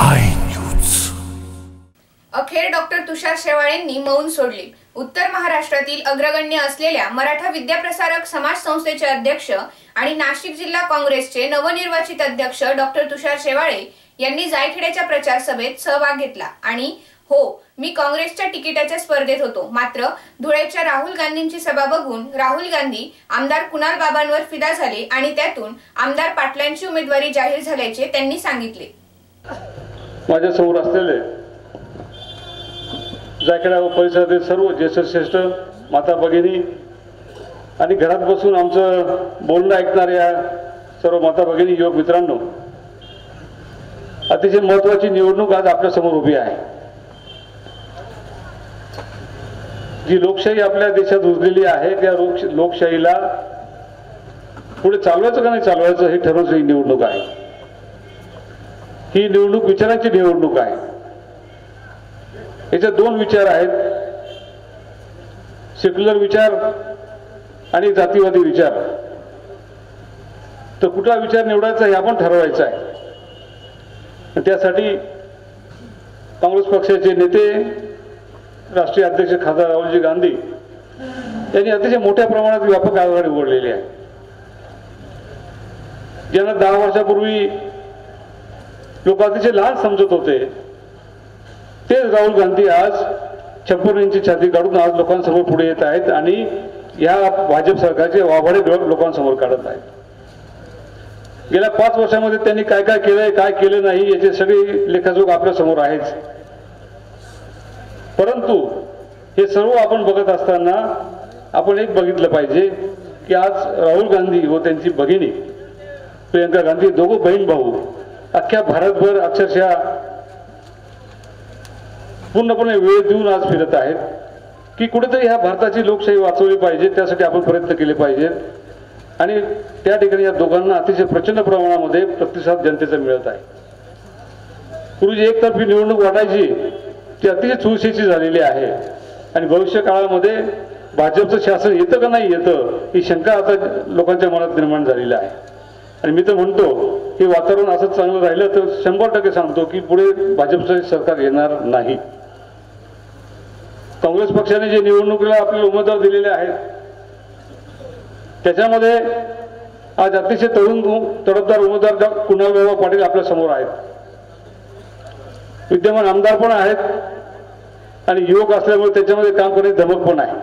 I news अखेर doctor Tushar शेवाळेंनी मौन सोडले. उत्तर महाराष्ट्रातील अग्रगण्य असलेल्या मराठा विद्याप्रसारक समाज संस्थेचे अध्यक्ष आणि नाशिक जिल्हा काँग्रेसचे नवनिर्वाचित अध्यक्ष डॉक्टर तुषार शेवाळे यांनी जायखेड्याच्या प्रचार सभेत सहभाग घेतला. आणि हो मी काँग्रेसच्या तिकिटाच्या स्पर्धेत होतो. मात्र धुळ्याच्या राहुल गांधींची सभा बघून राहुल गांधी आमदार कुणाल बाबांवर फिदा झाले आणि त्यातून आमदार पाटलांची उमेदवारी जाहीर झाल्याचे त्यांनी सांगितले. माझ्यासमोर असलेले जायखेडा व परिसरातील सर्व ज्येष्ठ श्रेष्ठ माता भगिनी आणि घरात बसून आमचं बोलणं ऐकणाऱ्या सर्व माता भगिनी युवक मित्रांनो अतिशय महत्वाची निवडणूक आज आपल्यासमोर उभी आहे. जी लोकशाही आपल्या देशात रुजलेली आहे त्या लोकशाहीला पुढे चालवायचं का नाही चालवायचं हे ठरवण्याची ही निवडणूक आहे. ही निवडणूक विचारांची निवडणूक आहे. याच्यात दोन विचार आहेत. सेक्युलर विचार आणि जातीवादी विचार. तर कुठला विचार निवडायचा हे आपण ठरवायचं आहे. त्यासाठी काँग्रेस पक्षाचे नेते राष्ट्रीय अध्यक्ष खासदार राहुलजी गांधी यांनी अतिशय मोठ्या प्रमाणात व्यापक आघाडी उघडलेली आहे. ज्यांना दहा वर्षापूर्वी लोक अतिशय लहान समजत होते. तेच राहुल गांधी आज छप्पन इंची छाती काढून आज लोकांसमोर पुढे येत आहेत आणि या भाजप सरकारचे वाभाडे लोकांसमोर काढत आहेत. गेल्या पाच वर्षामध्ये त्यांनी काय काय केलंय काय केलं नाही याचे सगळे लेखाजोग आपल्यासमोर आहेच. परंतु हे सर्व आपण बघत असताना आपण एक बघितलं पाहिजे की आज राहुल गांधी व त्यांची भगिनी प्रियंका गांधी दोघं बहीण भाऊ अख्ख्या भारतभर अक्षरशः पूर्णपणे वेळ देऊन आज फिरत आहेत. की कुठेतरी ह्या भारताची लोकशाही वाचवली पाहिजे त्यासाठी आपण प्रयत्न केले पाहिजेत आणि त्या ठिकाणी या दोघांना अतिशय प्रचंड प्रमाणामध्ये प्रतिसाद जनतेचा मिळत आहे. पूर्वी एकतर्फी निवडणूक वाटायची ती अतिशय चुरशीची झालेली आहे. आणि भविष्य काळामध्ये भाजपचं शासन येतं का नाही येतं ही शंका आता लोकांच्या मनात निर्माण झालेली आहे. आणि मी तर म्हणतो हे वातावरण असंच चांगलं राहिलं तर शंभर टक्के सांगतो की पुढे भाजपचं सरकार येणार नाही. काँग्रेस पक्षाने जे निवडणुकीला आपले उमेदवार दिलेले आहेत त्याच्यामध्ये आज अतिशय तरुण तडफदार उमेदवार कुणाल बाबा पाटील आपल्यासमोर आहेत. विद्यमान आमदार पण आहेत आणि युवक असल्यामुळे त्याच्यामध्ये काम करण्याची धमक पण आहे.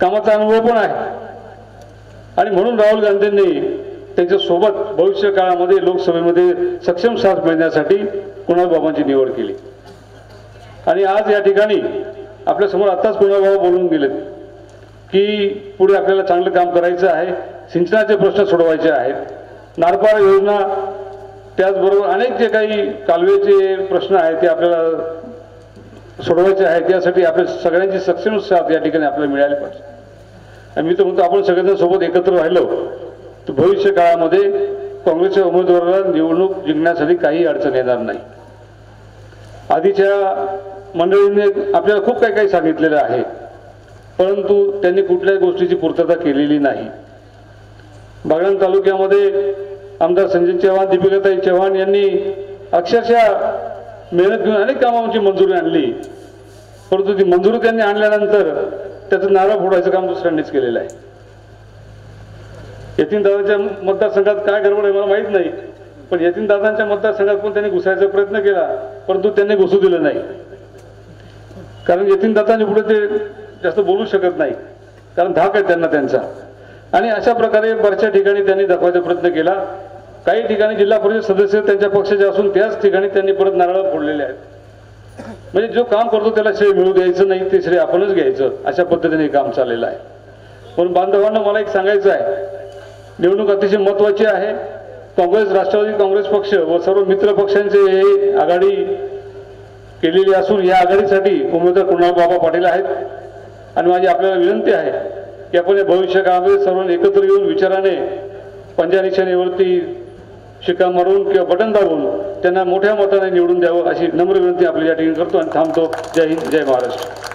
कामाचा अनुभव पण आहे. आणि म्हणून राहुल गांधींनी त्यांच्यासोबत भविष्य काळामध्ये लोकसभेमध्ये सक्षम साथ मिळण्यासाठी कुणालबाबांची निवड केली. आणि आज या ठिकाणी आपल्यासमोर आत्ताच कुणालबाबा बोलून गेलेत की पुढे आपल्याला चांगलं काम करायचं आहे सिंचनाचे प्रश्न सोडवायचे आहेत. नारपार योजना त्याचबरोबर अनेक जे काही कालवेचे प्रश्न आहेत ते आपल्याला सोडवायचे आहेत त्यासाठी आपल्या सगळ्यांची सक्षम साथ या ठिकाणी आपल्याला मिळाली पाहिजे. आणि मी तर म्हणतो आपण सगळेजण सोबत एकत्र राहिलो भविष्य काळामध्ये काँग्रेसच्या उमेदवाराला निवडणूक जिंकण्यासाठी काही अडचण येणार नाही. आधीच्या मंडळींनी आपल्याला खूप काही काही सांगितलेलं आहे परंतु त्यांनी कुठल्याही गोष्टीची पूर्तता केलेली नाही. बागण तालुक्यामध्ये आमदार संजय चव्हाण दीपिकाताई चव्हाण यांनी अक्षरशः मेहनत घेऊन अनेक कामांची मंजुरी आणली. परंतु ती मंजुरी त्यांनी आणल्यानंतर त्याचं नारळ फोडायचं काम दुसऱ्यांनीच केलेलं आहे. यतीन दादाच्या मतदारसंघात काय गडबड आहे मला माहीत नाही. पण यतीन दादांच्या मतदारसंघात पण त्यांनी घुसायचा प्रयत्न केला परंतु त्यांनी घुसू दिलं नाही. कारण यतीन दादांनी पुढे ते जास्त बोलू शकत नाही. कारण धाक आहे त्यांना त्यांचा. आणि अशा प्रकारे बऱ्याचशा ठिकाणी त्यांनी दाखवायचा प्रयत्न केला. काही ठिकाणी जिल्हा परिषद सदस्य त्यांच्या पक्षाचे असून त्याच ठिकाणी त्यांनी परत नारळ फोडलेले आहेत. म्हणजे जो काम करतो त्याला श्रेय मिळू द्यायचं नाही ते श्रेय आपणच घ्यायचं. अशा पद्धतीने हे काम चाललेलं आहे. पण बांधवांना मला एक सांगायचं आहे. निवडणूक अतिशय महत्वाची आहे. काँग्रेस राष्ट्रवादी काँग्रेस पक्ष व सर्व मित्र पक्षांचे हे आघाडी केलेली असून या आघाडीसाठी उमेदवार कुणाल बाबा पाटील आहेत. आणि माझी आपल्याला विनंती आहे की आपण या भविष्य काळामध्ये सर्वांनी एकत्र येऊन विचाराने पंजा निशाणीवरती शिक्का मारून किंवा बटन दाबून त्यांना मोठ्या मताने निवडून द्यावं अशी नम्र विनंती आपली या ठिकाणी करतो आणि थांबतो. जय हिंद जय महाराष्ट्र.